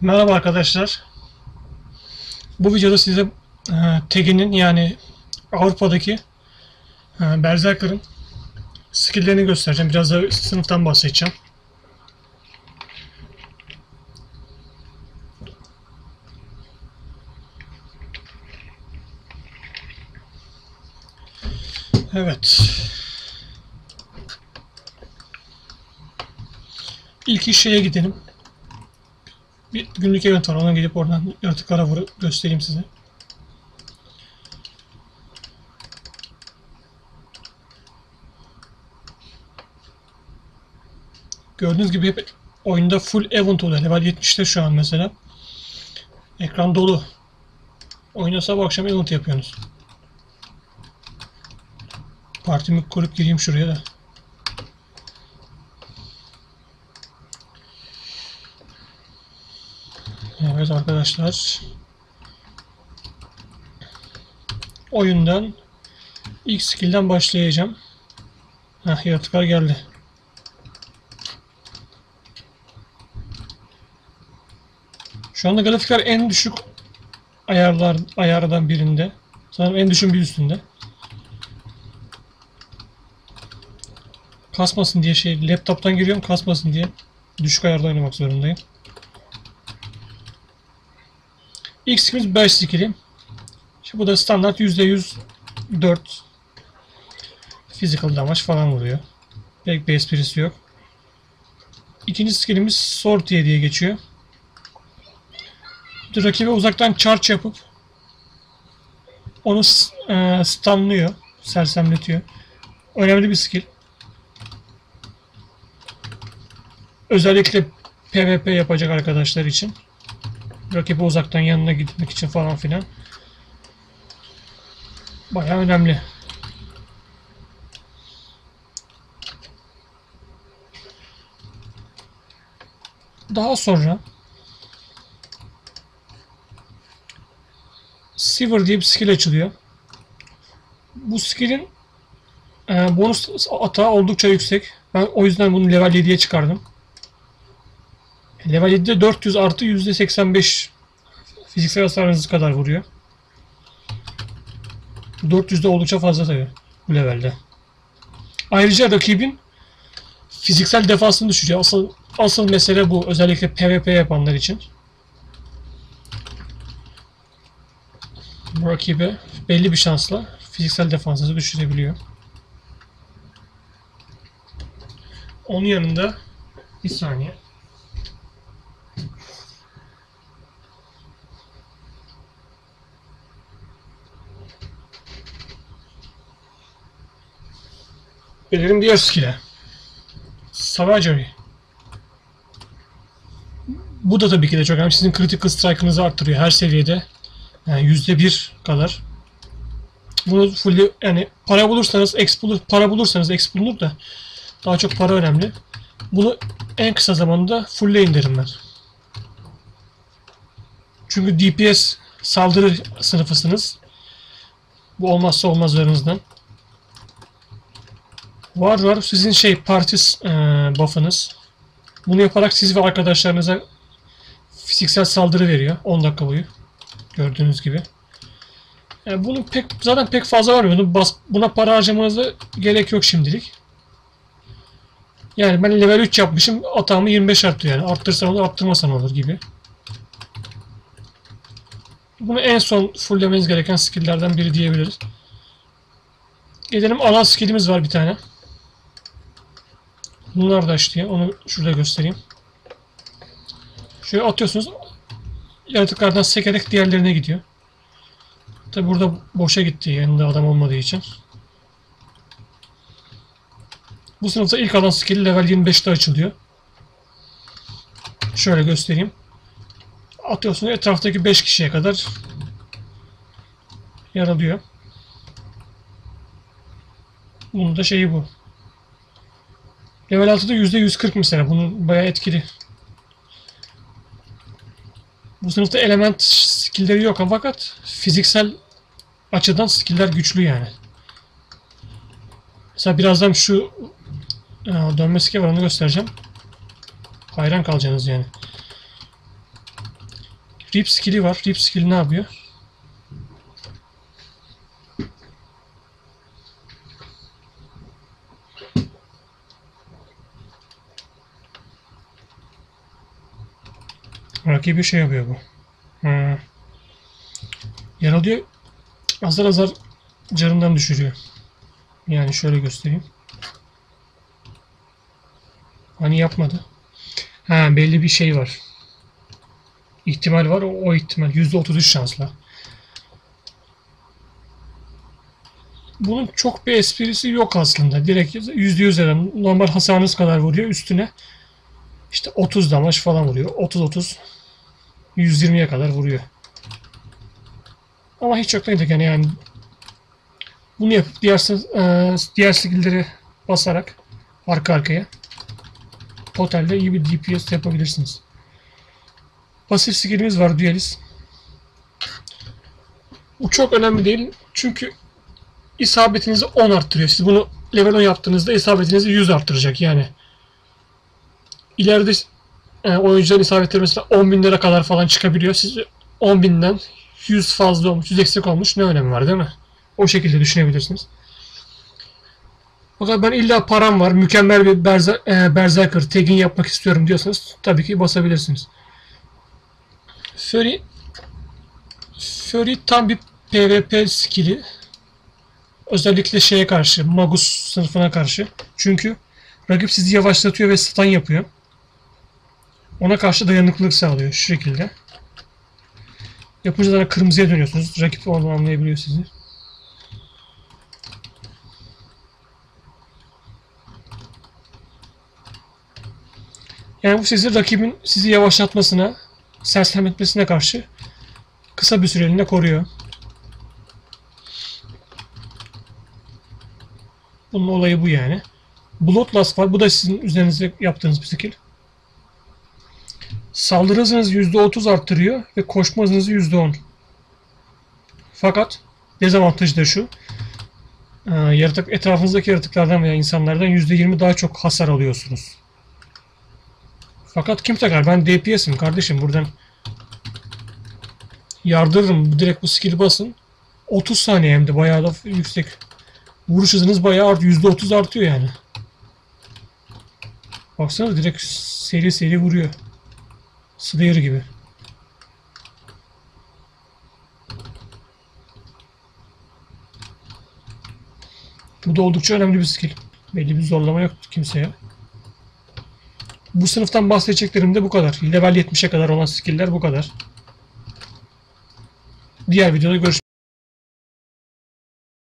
Merhaba arkadaşlar. Bu videoda size e, TEG'in yani Avrupa'daki e, Berserker'ın skill'lerini göstereceğim. Biraz da sınıftan bahsedeceğim. Evet. İlk iş şeye gidelim. Bir günlük event var. Ona gidip oradan yaratıklara vurup göstereyim size. Gördüğünüz gibi hep oyunda full event oluyor. Level 70'te şu an mesela. Ekran dolu. Oyuna sabah akşam event yapıyorsunuz. Partimi kurup gireyim şuraya da. Evet arkadaşlar. Oyundan ilk skill'den başlayacağım. Heh, yaratıklar geldi. Şu anda grafikler en düşük ayarlar ayardan birinde. Sanırım en düşük bir üstünde. Kasmasın diye şey laptoptan giriyorum kasmasın diye düşük ayarda oynamak zorundayım. İlk skillimiz 5 skilli. İşte bu da standart %100 4 physical damage falan vuruyor. Pek bir esprisi yok. İkinci skillimiz sortie diye geçiyor. Rakibe uzaktan charge yapıp onu e, stunlıyor, sersemletiyor. Önemli bir skill. Özellikle PvP yapacak arkadaşlar için. Rakibi uzaktan yanına gitmek için falan filan. Baya önemli. Daha sonra Siver diye bir skill açılıyor. Bu skill'in e, bonus atağı oldukça yüksek. Ben o yüzden bunu level 7'ye çıkardım. Level 7'de 400 artı %85 fiziksel hasarınız kadar vuruyor. 400 de oldukça fazla tabi bu levelde. Ayrıca rakibin fiziksel defansını düşürüyor. Asıl, asıl mesele bu. Özellikle PvP yapanlar için. Bu rakibe belli bir şansla fiziksel defansını düşürebiliyor. Onun yanında bir saniye. Gelelim diğer skill'e. Savagery. Bu da tabii ki de çok önemli. Sizin critical strike'ınızı arttırıyor her seviyede. Yani yüzde bir kadar. Bunu full yani para bulursanız X bulur, para bulursanız X bulunur da daha çok para önemli. Bunu en kısa zamanda fullleyin derim ben. Çünkü DPS saldırı sınıfısınız. Bu olmazsa olmazlarınızdan. Var var sizin şey parti e, buff'ınız. Bunu yaparak siz ve arkadaşlarınıza fiziksel saldırı veriyor 10 dakika boyu. Gördüğünüz gibi. Yani bunun pek zaten pek fazla var bunu buna para harcamanıza gerek yok şimdilik. Yani ben level 3 yapmışım atağımı 25 arttı yani. Arttırsan olur arttırmasan olur gibi. Bunu en son fulllemeniz gereken skill'lerden biri diyebiliriz. Gelelim ana skill'imiz var bir tane. Bunlar da işte onu şurada göstereyim. Şöyle atıyorsunuz. Yaratıklardan sekerek diğerlerine gidiyor. Tabi burada boşa gitti yanında adam olmadığı için. Bu sınıfta ilk alan skill level 25'te açılıyor. Şöyle göstereyim. Atıyorsunuz etraftaki 5 kişiye kadar yaralıyor. Bunun da şeyi bu. Level 6'da %140 mesela. Bunun bayağı etkili. Bu sınıfta element skillleri yok ama fakat fiziksel açıdan skiller güçlü yani. Mesela birazdan şu e, dönme skill var onu göstereceğim. Hayran kalacaksınız yani. Rip skill'i var. Rip skill ne yapıyor? Rakibi şey yapıyor bu. Hmm. Yaralıyor. Azar azar canından düşürüyor. Yani şöyle göstereyim. Hani yapmadı. Ha belli bir şey var. İhtimal var. O, o ihtimal. %33 şansla. Bunun çok bir esprisi yok aslında. Direkt %100 eden normal hasarınız kadar vuruyor. Üstüne işte 30 damaj falan vuruyor. 30-30 120'ye kadar vuruyor. Ama hiç yok neydi yani yani bunu yapıp diğer, e, diğer skill'leri basarak arka arkaya totalde iyi bir DPS yapabilirsiniz. Pasif skill'imiz var Duelist. Bu çok önemli değil. Çünkü isabetinizi 10 arttırıyor. Siz bunu level 10 yaptığınızda isabetinizi 100 arttıracak yani. İleride e, oyuncuların isabetleri mesela 10 bin lira kadar falan çıkabiliyor. Siz 10 binden 100 fazla olmuş, 100 eksik olmuş ne önemi var değil mi? O şekilde düşünebilirsiniz. Fakat ben illa param var, mükemmel bir berza, e, Berserker tagging yapmak istiyorum diyorsanız tabii ki basabilirsiniz. Fury Fury tam bir PvP skill'i. Özellikle şeye karşı, Magus sınıfına karşı. Çünkü rakip sizi yavaşlatıyor ve stun yapıyor. Ona karşı dayanıklılık sağlıyor şu şekilde. Yapınca da kırmızıya dönüyorsunuz. Rakip onu anlayabiliyor sizi. Yani bu sizi rakibin sizi yavaşlatmasına, sersem etmesine karşı kısa bir süreliğine koruyor. Bunun olayı bu yani. Bloodlust var. Bu da sizin üzerinizde yaptığınız bir skill. Saldırı hızınızı %30 arttırıyor ve koşma hızınızı %10. Fakat dezavantajı da şu. Ee, yaratık, etrafınızdaki yaratıklardan veya insanlardan %20 daha çok hasar alıyorsunuz. Fakat kim takar? Ben DPS'im kardeşim. Buradan yardırırım. Direkt bu skill'i basın. 30 saniye hem de bayağı da yüksek. Vuruş hızınız bayağı art, %30 artıyor yani. Baksana direkt seri seri vuruyor. Slayer gibi. Bu da oldukça önemli bir skill. Belli bir zorlama yok kimseye. Bu sınıftan bahsedeceklerim de bu kadar. Level 70'e kadar olan skill'ler bu kadar. Diğer videoda görüşmek